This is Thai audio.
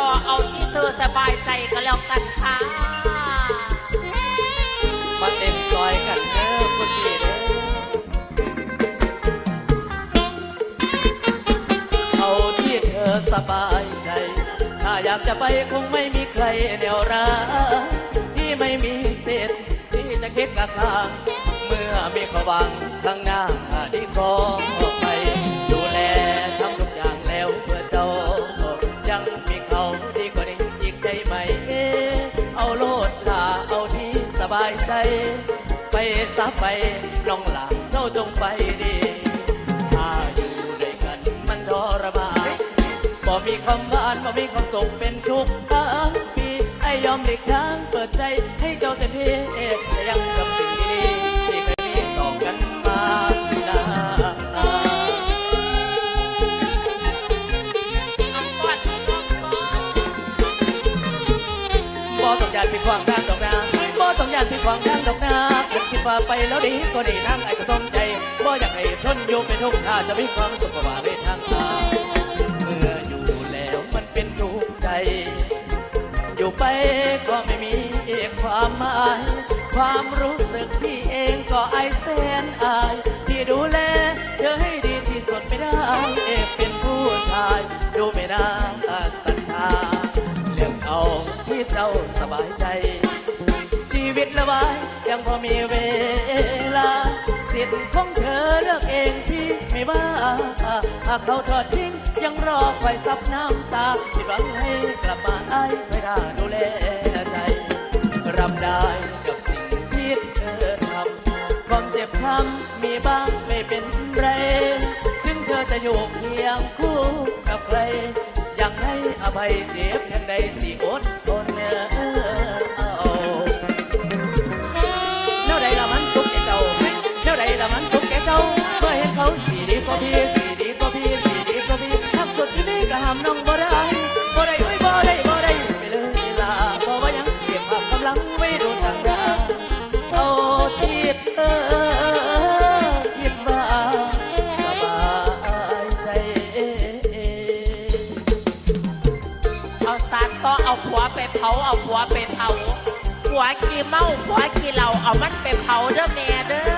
ต่อเอาที่เธอสบายใจก็แล้วกันค่ะ มาเต้นซอยกันเด้อคุณพี่เด้อเอาที่เธอสบายใจ ถ้าอยากจะไปคงไม่มีใครแนวร้ายที่ไม่มีสิทธิ์ที่จะคิดกับทาง เมื่อมีความหวังข้างหน้าายใจ ไปซะไปน้องหลาเจ้าจงไปดีถ้าอยู่ด้วยกันมันทรมานบ่มีความหวานบ่มีความสุขเป็นทุกข์ทั้งปีไอ้ยอมหลีกทางเปิดใจให้เจ้าเต็มที่แต่ยังกับสิ่งดีที่เคยมีต่อกันมานาบ่ต้องยานผิดขวางทางดอกนาานผิดขวางทางดอกนาเกิดคิดว่าไปแล้วดีก็ดีนั่งไอ้ก็สมใจบ่อยากให้ทนอยู่เป็นทุกข์ถ้าจะมีความสุขกว่าในทางทางเมื่ออยู่แล้วมันเป็นทุกข์ใจ อยู่ไปก็ไม่มีความหมาย ความรู้สึกพี่เองก็ไอายแสนอาย ที่ดูแลเธอให้ดีที่สุดไม่ได้เอกเป็นผู้ชาย ดูไม่น่าศรัทธาเลือกเอาที่เจ้าสบายใจ ยังพอมีเวลา สิทธิ์ของเธอเลือกเองพี่ไม่ว่าหากเขาทอดทิ้งยังรอคอยซับน้ำตาที่หวังให้กลับมาไอ้ไม่ได้ดูแลใจรับได้กับสิ่งที่เธอทำความเจ็บช้ำมีบ้างไม่เป็นไรถึงเธอจะอยู่เคียงคู่กับใครอยากให้อภัยเจ็บเพียงใดสิอดีก็พีสีดีกว่าพี่สีดีกว่าพี่ทักสุดที่นี่ก็ห้ามน้องบ่ได้บ่ได้เอ้ยบ่ได้บ่ได้ไปเลยลาเพราะว่ายังเก็บภาพกำลังไว้ดูทางดาเอาที่เธอคิดว่าสบายใจเอาสารต่อเอาผัวไปเผาเอาผัวไปเผาผัวขี้เมาผัวขี้เหล้าเอามันไปเผาเด้อแม่เด้อ